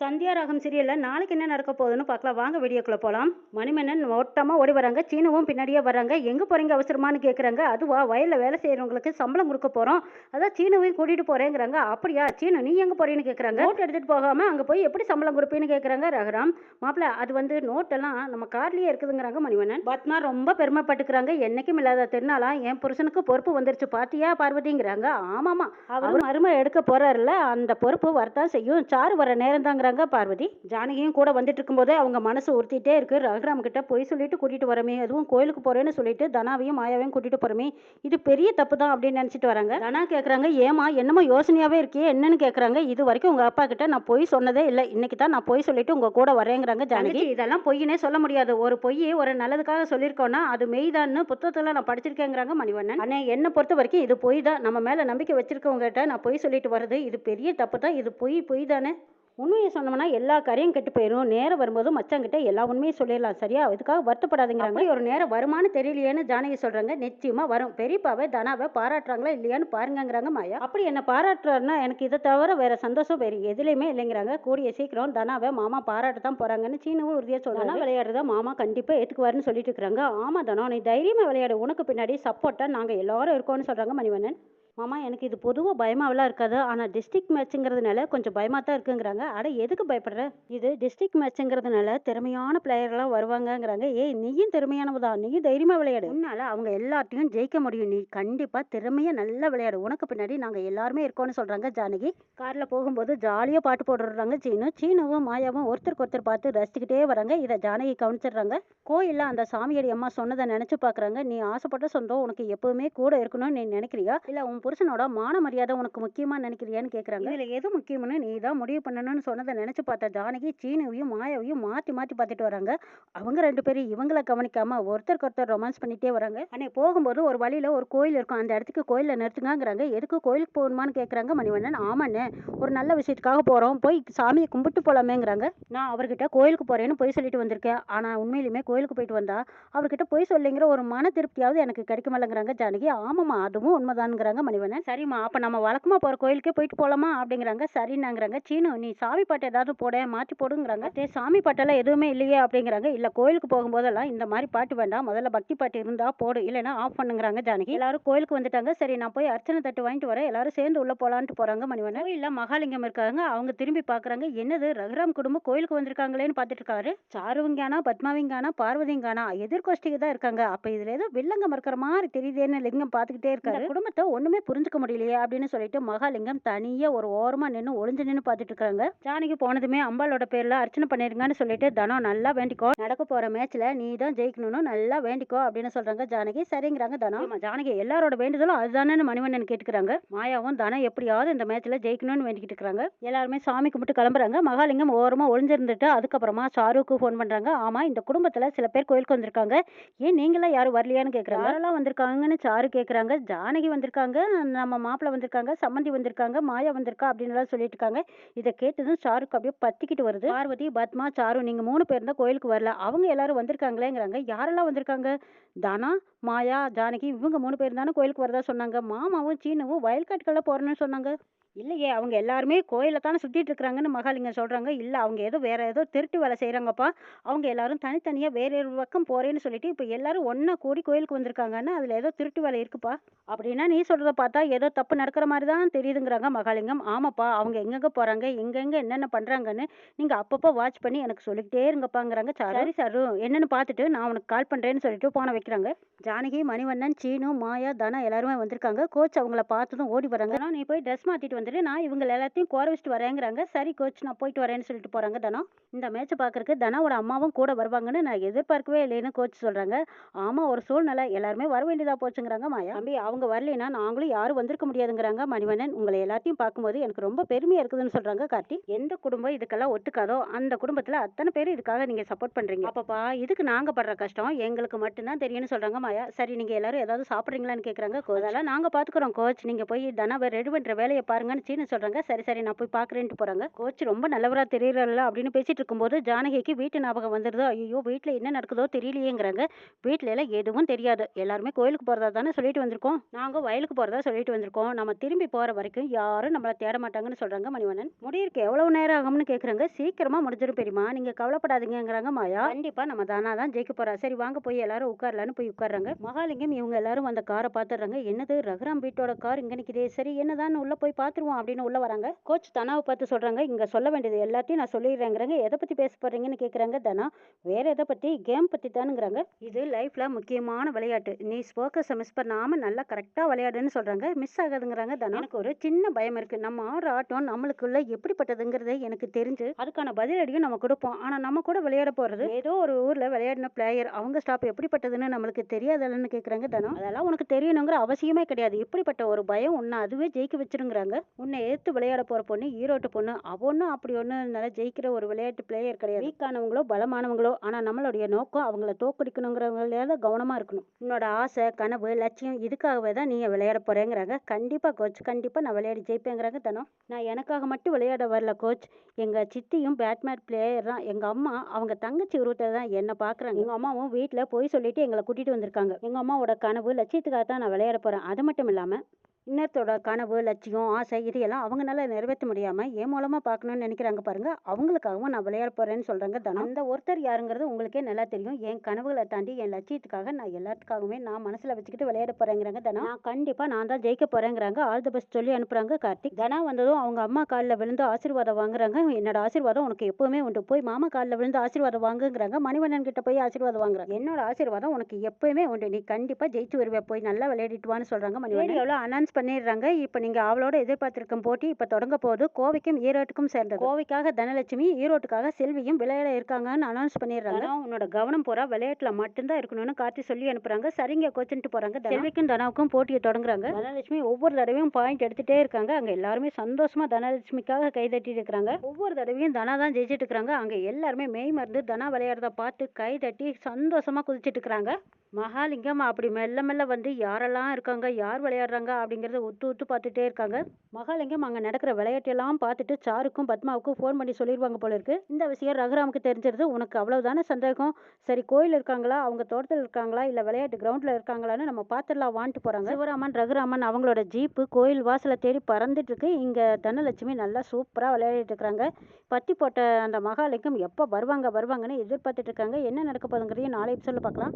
சந்தியா ராகம் சீரியலில் நாளைக்கு என்ன நடக்க போகுதுன்னு பார்க்கலாம். வாங்க வீடியோக்குள்ளே போகலாம் மணிமன்னன் ஓட்டமாக ஓடி வராங்க. சீனவும் பின்னாடியே வராங்க. எங்கே போகிறீங்க அவசரமானு கேட்குறாங்க அதுவா வயலில் வேலை செய்கிறவங்களுக்கு சம்பளம் கொடுக்க போகிறோம் அதான் சீனவையும் கூட்டிகிட்டு போகிறேங்கிறாங்க அப்படியா? சீனு நீ எங்கே போகிறேன்னு கேட்குறாங்க நோட் எடுத்துகிட்டு போகாமல் அங்கே போய் எப்படி சம்பளம் கொடுப்பேன்னு கேட்குறாங்க ரகுராம். மாப்பிள்ள அது வந்து நோட்டெல்லாம் நம்ம கார்லேயே இருக்குதுங்கிறாங்க மணிவண்ணன் பத்மா ரொம்ப பெருமைப்பட்டுக்கிறாங்க. என்னைக்கும் இல்லாத திருநாளா என் புருஷனுக்கு பொறுப்பு வந்துருச்சு. பாத்தியா பார்வதிங்கிறாங்க. ஆமாம்மா அவர் மருமை எடுக்க போகிறாருல அந்த பொறுப்பு வரத்தான் செய்யும். சாரு வர நேரம் தாங்கிறாங்க பார்வதி. ஜானகியும் கூட வந்துட்டு இருக்கும்போதே அவங்க மனசு உறுத்திட்டே இருக்கு. ரகுராம் கிட்ட பொய் சொல்லிட்டு கூட்டிட்டு வரமே. அதுவும் கோயிலுக்கு போறேன்னு சொல்லிட்டு தனாவையும் மாயாவையும் கூட்டிட்டு போறமே. இது பெரிய தப்பு தான் அப்படின்னு நினைச்சிட்டு வராங்க. தனா கேட்குறாங்க ஏமா என்னமோ யோசனையாவே இருக்கே. என்னன்னு கேட்குறாங்க இது வரைக்கும் உங்க அப்பா கிட்ட நான் பொய் சொன்னதே இல்லை. இன்னைக்கு தான் நான் பொய் சொல்லிட்டு உங்க கூட வரேங்கிறாங்க ஜானகி. இதெல்லாம் பொய்னே சொல்ல முடியாது. ஒரு பொய் ஒரு நல்லதுக்காக சொல்லியிருக்கோன்னா அது மெய்தான்னு புத்தகத்துல நான் படிச்சிருக்கேங்கிறாங்க மணிவண்ணன். அண்ணே என்னை பொறுத்த வரைக்கும் இது பொய் தான் நம்ம மேல நம்பிக்கை வச்சிருக்கவங்க கிட்ட நான் பொய் சொல்லிட்டு வர்றது இது பெரிய தப்பு தான் இது பொய் பொய் தானே உண்மையை சொன்னோம்னா எல்லா காரியம் கெட்டு போயிடும் நேரம் வரும்போது மச்சாங்கிட்ட எல்லா உண்மையும் சொல்லிடலாம் சரியா? இதுக்காக வருத்தப்படாதீங்கிறாங்க. ஒரு நேரம் வருமானு தெரியலையேன்னு ஜானகி சொல்றாங்க. நிச்சயமா வரும். பெரியப்பாவை தனாவை பாராட்டுறாங்களா இல்லையான்னு பாருங்கங்கிறாங்க மாயா. அப்படி என்ன பாராட்டுறாருன்னா எனக்கு இதை தவிர வேற சந்தோஷம் வேறு எதுலையுமே இல்லைங்கிறாங்க. கூடிய சீக்கிரம் தனாவை மாமா பாராட்ட தான் போறாங்கன்னு சீனவும் உறுதியா சொல்றாங்க. விளையாடுறதா மாமா கண்டிப்பா ஏத்துக்குவாருன்னு சொல்லிட்டு இருக்காங்க ஆமா தனம் நீ தைரியமா விளையாடு. உனக்கு பின்னாடி சப்போர்ட்டா நாங்க எல்லாரும் இருக்கோம்னு சொல்றாங்க மணிவண்ணன். மாமா எனக்கு இது பொதுவாக பயமாவெல்லாம் இருக்காது. ஆனால் டிஸ்ட்ரிக்ட் மேட்ச்சுங்கிறதுனால கொஞ்சம் பயமாக தான் இருக்குங்கிறாங்க. அட எதுக்கு பயப்படுற? இது டிஸ்ட்ரிக்ட் மேட்ச்சுங்கிறதுனால திறமையான பிளேயர்லாம் வருவாங்கங்கிறாங்க. ஏய் நீயும் திறமையானவ தான் நீயும் தைரியமாக விளையாடு. உன்னால அவங்க எல்லாத்தையும் ஜெயிக்க முடியும். நீ கண்டிப்பாக திறமையாக நல்லா விளையாடு. உனக்கு பின்னாடி நாங்கள் எல்லாருமே இருக்கோம்னு சொல்கிறாங்க ஜானகி. காரில் போகும்போது ஜாலியாக பாட்டு போடுறாங்க சீனு. சீனுவும் மாயாவும் ஒருத்தருக்கு ஒருத்தர் பார்த்து ரசிச்சுக்கிட்டே வராங்க. இதை ஜானகி கவனிச்சிடுறாங்க. கோயிலில் அந்த சாமியடி அம்மா சொன்னதை நினச்சி பார்க்குறாங்க. நீ ஆசைப்பட்ட சொந்தம் உனக்கு எப்போவுமே கூட இருக்கணும்னு நீ நினைக்கிறியா? இல்லை உன் புருஷனோட மான மரியாதை உனக்கு முக்கியமா நினைக்கிறியான்னு கேட்குறாங்க இதில் எது முக்கியம்னு நீ தான் முடிவு பண்ணணும்னு சொன்னதை நினச்சி பார்த்தா ஜானகி சீனுவையும் மாயாவையும் மாற்றி மாற்றி பார்த்துட்டு வராங்க. அவங்க ரெண்டு பேரும் இவங்கள கவனிக்காமல் ஒருத்தருக்கு ஒருத்தர் ரொமான்ஸ் பண்ணிட்டே வராங்க. அன்னைக்கு போகும்போது ஒரு வழியில் ஒரு கோயில் இருக்கும். அந்த இடத்துக்கு கோயிலில் நிறுத்துங்கிறாங்க எதுக்கு கோயிலுக்கு போகணுமான்னு கேட்குறாங்க மணிவண்ணன். ஆமாண்ணே ஒரு நல்ல விஷயத்துக்காக போகிறோம் போய் சாமியை கும்பிட்டு போகலாமேங்கிறாங்க நான் அவர்கிட்ட கோயிலுக்கு போகிறேன்னு போய் சொல்லிட்டு வந்திருக்கேன். ஆனால் உண்மையிலுமே கோயிலுக்கு போயிட்டு வந்தா அவர்கிட்ட போய் சொல்லிங்கிற ஒரு மன திருப்தியாவது எனக்கு கிடைக்குமல்லங்கிறாங்க ஜானகி. ஆமாம்மா அதுவும் உண்மைதானுங்கிறாங்க மணிவண்ணன் சரிம்மா அப்போ நம்ம வழக்கமாக போகிற கோயிலுக்கே போயிட்டு போகலாமா அப்படிங்கிறாங்க. சரின்னாங்கிறாங்க. சீனு நீ சாமி பாட்டு ஏதாவது போட மாற்றி போடுங்கிறாங்க. டே சாமி பாட்டெல்லாம் எதுவுமே இல்லையே அப்படிங்கிறாங்க. இல்லை கோயிலுக்கு போகும்போதெல்லாம் இந்த மாதிரி பாட்டு வேண்டாம். முதல்ல பக்தி பாட்டு இருந்தால் போடு இல்லைன்னா ஆஃப் பண்ணுங்கிறாங்க ஜானகி. எல்லாரும் கோயிலுக்கு வந்துட்டாங்க. சரி நான் போய் அர்ச்சனை தட்டு வாங்கிட்டு வரேன். எல்லாரும் சேர்ந்து உள்ளே போகலான்ட்டு போகிறாங்க மணிவண்ணன். கோயிலில் மகாலிங்கம் இருக்காங்க. அவங்க திரும்பி பார்க்குறாங்க என்னது ரகுராம் குடும்பம் கோயிலுக்கு வந்திருக்காங்களேன்னு பார்த்துட்டு இருக்காரு சாருவிங்கானா பத்மாவிங்கானா பார்வதிங்கானா எதிர்கோஷ்டிக்கு தான் இருக்காங்க. அப்போ இதில் ஏதோ வில்லங்கம் இருக்கிற மாதிரி தெரியுதேன்னு லிங்கம் பார்த்துக்கிட்டே இருக்காரு. குடும்பத்தை ஒன்றுமே புரிஞ்சுக்க முடியலையே அப்படின்னு சொல்லிட்டு மகாலிங்கம் தனியாக ஒரு ஓரமாக நின்று ஒளிஞ்சு நின்று பார்த்துட்டு இருக்காங்க ஜானகி போனதுமே அம்பாளோட பேரில் அர்ச்சனை பண்ணிருங்கன்னு சொல்லிட்டு தனம் நல்லா வேண்டிக்கோ. நடக்க போகிற மேட்ச்சில் நீ தான் ஜெயிக்கணும்னு நல்லா வேண்டிக்கோ அப்படின்னு சொல்கிறாங்க ஜானகி. சரிங்கிறாங்க தனம் ஜானகி எல்லாரோட வேண்டுதலும் அதுதானே மணிவண்ணன் கேட்டுக்கிறாங்க. மாயாவும் தனம் எப்படியாவது இந்த மேட்ச்சில் ஜெயிக்கணும்னு வேண்டிக்கிட்டு இருக்காங்க எல்லாருமே சாமி கும்பிட்டு கிளம்புறாங்க. மகாலிங்கம் ஓரமாக ஒளிஞ்சிருந்துட்டு அதுக்கப்புறமா சாருக்கு ஃபோன் பண்ணுறாங்க ஆமாம் இந்த குடும்பத்தில் சில பேர் கோயிலுக்கு வந்திருக்காங்க. ஏன் நீங்களாம் யாரும் வரலையான்னு கேட்குறாங்க யாரெல்லாம் வந்திருக்காங்கன்னு சாரு கேட்குறாங்க ஜானகி வந்திருக்காங்க. நம்ம மாப்பிள்ளை வந்திருக்காங்க சம்மந்தி வந்திருக்காங்க மாயா வந்திருக்கா அப்படின்னு எல்லாம் சொல்லிட்டு இருக்காங்க இதை கேட்டதும் சாருக்கு அப்படியே பத்திக்கிட்டு வருது. பார்வதி பத்மா சாரு நீங்க மூணு பேர் தான் கோயிலுக்கு வரல. அவங்க எல்லாரும் வந்திருக்காங்களேங்கிறாங்க. யாரெல்லாம் வந்திருக்காங்க? தானா மாயா ஜானகி இவங்க மூணு பேர் தானே கோயிலுக்கு வரதா சொன்னாங்க. மாமாவும் சீனவும் வயல்காட்டுக்கெல்லாம் போறேன்னு சொன்னாங்க. இல்லையே அவங்க எல்லாருமே கோயிலை தானே சுற்றிட்டு இருக்கிறாங்கன்னு மகாலிங்கம் சொல்கிறாங்க இல்லை அவங்க ஏதோ வேற ஏதோ திருட்டு வேலை செய்கிறாங்கப்பா அவங்க எல்லாரும் தனித்தனியாக வேற ஒரு பக்கம் போகிறேன்னு சொல்லிட்டு இப்போ எல்லாரும் ஒன்றா கூடி கோயிலுக்கு வந்திருக்காங்கன்னா அதில் ஏதோ திருட்டு வேலை இருக்குப்பா. அப்படின்னா நீ சொல்கிறத பார்த்தா ஏதோ தப்பு நடக்கிற மாதிரி தான் தெரியுதுங்கிறாங்க மகாலிங்கம். ஆமாப்பா அவங்க எங்கெங்கே போகிறாங்க எங்கெங்கே என்னென்ன பண்ணுறாங்கன்னு நீங்கள் அப்பப்போ வாட்ச் பண்ணி எனக்கு சொல்லிக்கிட்டே இருங்கப்பாங்கிறாங்க சரி. சாரு என்னென்னு பார்த்துட்டு நான் உனக்கு கால் பண்ணுறேன்னு சொல்லிட்டு போன வைக்கிறாங்க. ஜானகி மணிவண்ணன் சீனு மாயா தனா எல்லாருமே வந்திருக்காங்க. கோச் அவங்கள பார்த்ததும் ஓடி வராங்க. "தனம், நீ போய் ட்ரெஸ் மாற்றிட்டு வந்துட்டு நான் இவங்க எல்லாத்தையும் கோர வச்சுட்டு வரேங்கிறாங்க. சரி கோச் நான் போயிட்டு வரேன்னு சொல்லிட்டு போகிறாங்க தனம் இந்த மேட்ச்சை பார்க்குறக்கு தனாவோட அம்மாவும் கூட வருவாங்கன்னு நான் எதிர்பார்க்கவே இல்லைன்னு கோச் சொல்கிறாங்க ஆமாம் ஒரு சூழ்நிலை. எல்லாருமே வர வேண்டியதாக போச்சுங்கிறாங்க மாயா. தம்பி அவங்க வரலைன்னா நாங்களும் யாரும் வந்திருக்க முடியாதுங்கிறாங்க மணிவண்ணன். உங்களை எல்லாத்தையும் பார்க்கும்போது எனக்கு ரொம்ப பெருமையாக இருக்குதுன்னு சொல்கிறாங்க கார்த்தி. எந்த குடும்பம் இதுக்கெல்லாம் ஒத்துக்காதோ அந்த குடும்பத்தில் அத்தனை பேர் இதுக்காக நீங்கள் சப்போர்ட் பண்ணுறீங்க அப்பப்பா இதுக்கு நாங்கள் படுற கஷ்டம் எங்களுக்கு மட்டும்தான் தெரியும்னு சொல்கிறாங்க மாயா. சரி நீங்கள் எல்லாரும் ஏதாவது சாப்பிட்றீங்களான்னு கேட்குறாங்க அதெல்லாம் நாங்கள் பார்த்துக்குறோம் கோச் நீங்கள் போய் தனாவை ரெடி பண்ணுற வேலையை பாருங்க விளையாடுங்கன்னு சொல்கிறாங்க சரி சரி நான் போய் பார்க்குறேன்ட்டு போகிறாங்க கோச் ரொம்ப நல்லவராக தெரியறல அப்படின்னு பேசிட்டு இருக்கும்போது ஜானகிக்கு வீட்டு ஞாபகம் வந்துடுதோ ஐயோ வீட்டில் என்ன நடக்குதோ தெரியலையேங்கிறாங்க. வீட்டில எல்லாம் எதுவும் தெரியாது. எல்லாருமே கோயிலுக்கு போகிறதா தானே சொல்லிட்டு வந்திருக்கோம். நாங்கள் வயலுக்கு போகிறதா சொல்லிட்டு வந்திருக்கோம். நம்ம திரும்பி போகிற வரைக்கும் யாரும் நம்மளை தேட மாட்டாங்கன்னு சொல்கிறாங்க மணிவண்ணன். முடியிருக்கு. எவ்வளவு நேரம் ஆகும்னு கேட்குறாங்க சீக்கிரமாக முடிஞ்சிடும் பெரியமா நீங்கள் கவலைப்படாதீங்கங்கிறாங்க மாயா. கண்டிப்பாக நம்ம தானா தான் ஜெயிக்க போகிறா சரி வாங்க போய் எல்லாரும் உட்காரலான்னு போய் உட்கார்றாங்க. மகாலிங்கம் இவங்க எல்லாரும் அந்த காரை பார்த்துடுறாங்க என்னது ரகுராம் வீட்டோட கார் இங்கே நிற்கிதே சரி என்னதான் உள்ளே போய் பார்த்துருவோம் அப்படின்னு உள்ளே வராங்க. கோச் தனாவை பார்த்து சொல்கிறாங்க இங்கே சொல்ல வேண்டியது எல்லாத்தையும் நான் சொல்லிடுறேங்கிறாங்க. எதை பற்றி பேச போகிறீங்கன்னு கேட்குறாங்க தனா. வேறு எதை பற்றி கேம் பற்றி தானுங்கிறாங்க. இது லைஃப்பில் முக்கியமான விளையாட்டு. நீ ஸ்போக்கஸை மிஸ் பண்ணாமல் நல்லா கரெக்டாக விளையாடுன்னு சொல்கிறாங்க மிஸ் ஆகாதுங்கிறாங்க தனா. எனக்கு ஒரு சின்ன பயம் இருக்குது நம்ம ஆடுற ஆட்டம் நம்மளுக்குள்ள எப்படிப்பட்டதுங்கிறது எனக்கு தெரிஞ்சு அதுக்கான பதிலடியும் நம்ம கொடுப்போம். ஆனால் நம்ம கூட விளையாட போகிறது ஏதோ ஒரு ஊரில் விளையாடின பிளேயர் அவங்க ஸ்டாப் எப்படிப்பட்டதுன்னு நம்மளுக்கு தெரியாதல்லன்னு கேட்குறாங்க தனம் அதெல்லாம் உனக்கு தெரியணுங்கிற அவசியமே கிடையாது. இப்படிப்பட்ட ஒரு பயம் ஒன்று அதுவே ஜெயிக்க வச்சிருங்கிறாங்க. உன்னை எதிர்த்து விளையாட போகிற பொண்ணு ஈரோட்டு பொண்ணு அவ ஒன்றும் அப்படி ஒன்றும் நல்லா ஜெயிக்கிற ஒரு விளையாட்டு பிளேயர் கிடையாது. வீக்கானவங்களோ பலமானவங்களோ ஆனால் நம்மளுடைய நோக்கம் அவங்கள தோக்கடிக்கணுங்கிறவங்களே கவனமாக இருக்கணும். உன்னோட ஆசை கனவு லட்சியம் இதுக்காகவே தான் நீங்கள் விளையாட போகிறேங்கிறாங்க கண்டிப்பாக கோச் கண்டிப்பாக நான் விளையாடி ஜெயிப்பேங்கிறாங்க தனம் நான் எனக்காக மட்டும் விளையாட வரல கோச் எங்கள் சித்தியும் பேட்மேன் பிளேயர் தான். எங்கள் அம்மா அவங்க தங்கச்சி உருவத்தை தான் என்னை பார்க்குறாங்க எங்கள் அம்மாவும் வீட்டில் போய் சொல்லிட்டு எங்களை கூட்டிகிட்டு வந்திருக்காங்க. எங்கள் அம்மாவோட கனவு லட்சியத்துக்காக தான் நான் விளையாட போகிறேன் அது மட்டும் இல்லாமல் இன்னத்தோட கனவு லட்சியம் ஆசை இதையெல்லாம் அவங்களால நிறைவேற்ற முடியாமல் என் மூலமாக பார்க்கணும்னு நினைக்கிறாங்க பாருங்க. அவங்களுக்காகவும் நான் விளையாட போகிறேன்னு சொல்கிறாங்க தனம். அந்த ஒருத்தர் யாருங்கிறது உங்களுக்கே நல்லா தெரியும். என் கனவுகளை தாண்டி என் லட்சியத்துக்காக நான் எல்லாத்துக்காகவுமே நான் மனசில் வச்சுக்கிட்டு விளையாட போகிறேங்கிறாங்க தனா நான் கண்டிப்பாக நான் தான் ஜெயிக்க போகிறேங்கிறாங்க ஆல் தி பெஸ்ட் சொல்லி அனுப்புகிறாங்க கார்த்திக். தனா வந்ததும் அவங்க அம்மா காலில் விழுந்து ஆசீர்வாதம் வாங்குறாங்க. என்னோட ஆசீர்வாதம் உனக்கு எப்பவுமே உண்டு. போய் மாமா காலில் விழுந்து ஆசீர்வாதம் வாங்குங்கிறாங்க. மணிவண்ணன் கிட்ட போய் ஆசீர்வாதம் வாங்குறாங்க. என்னோட ஆசீர்வாதம் உனக்கு எப்பவுமே உண்டு. நீ கண்டிப்பாக ஜெயிச்சு வருவே. போய் நல்லா விளையாடிட்டு வான்னு சொல்கிறாங்க மணிவண்ணன். எவ்வளோ அனௌன்ஸ் பண்ணிடுறாங்க. இப்போ நீங்கள் அவளோட எதிர்பார்த்திருக்கும் போட்டி இப்போ தொடங்க போகுது கோவைக்கும் ஈரோட்டுக்கும் சேர்ந்தது. கோவைக்காக தனலட்சுமி ஈரோட்டுக்காக செல்வியும் விளையாட இருக்காங்கன்னு அனௌன்ஸ் பண்ணிடுறாங்க. உன்னோட கவனம் பூரா விளையாட்டுல மட்டும்தான் இருக்கணும்னு கார்த்தி சொல்லி அனுப்புறாங்க. சரிங்க கோச்சுட்டு போறாங்க செல்விக்கும் தனாவுக்கும் போட்டியை தொடங்குறாங்க. தனலட்சுமி ஒவ்வொரு தடவையும் பாயிண்ட் எடுத்துட்டே இருக்காங்க. அங்க எல்லாருமே சந்தோஷமா தனலட்சுமிக்காக கை தட்டிட்டு இருக்காங்க. ஒவ்வொரு தடவையும் தனா தான் ஜெயிச்சிட்டு இருக்காங்க. அங்க எல்லாருமே மெய் மறந்து தனா விளையாடுறத பார்த்து கை தட்டி சந்தோஷமா குதிச்சிட்டு இருக்காங்க. மகாலிங்கம் அப்படி மெல்ல மெல்ல வந்து யாரெல்லாம் இருக்காங்க யார் விளையாடுறாங்க அப்படிங்கிறத ஒத்து ஒத்து பார்த்துட்டே இருக்காங்க. மகாலிங்கம் அங்கே நடக்கிற விளையாட்டெல்லாம் பார்த்துட்டு சாருக்கும் பத்மாவுக்கும் ஃபோன் பண்ணி சொல்லிடுவாங்க போல இருக்கு. இந்த விஷயம் ரகுராமுக்கு தெரிஞ்சிருது. உனக்கு அவ்வளவுதானே சந்தேகம்? சரி கோயில் இருக்காங்களா? அவங்க தோட்டத்தில் இருக்காங்களா? இல்லை விளையாட்டு கிரவுண்டில் இருக்காங்களான்னு நம்ம பார்த்துடலாம் வாண்ட்டு போகிறாங்க சிவராமன் ரகுராமன் அவங்களோட ஜீப்பு கோயில் வாசலை தேடி பறந்துட்டு இருக்கு. இங்கே தனலட்சுமி நல்லா சூப்பராக விளையாடிட்டு இருக்கிறாங்க பத்தி போட்ட அந்த மகாலிங்கம் எப்போ வருவாங்க வருவாங்கன்னு எதிர்பார்த்துட்டு இருக்காங்க. என்ன நடக்க போகுதுங்கிறதையும் நாளை சொல்ல பார்க்கலாம்.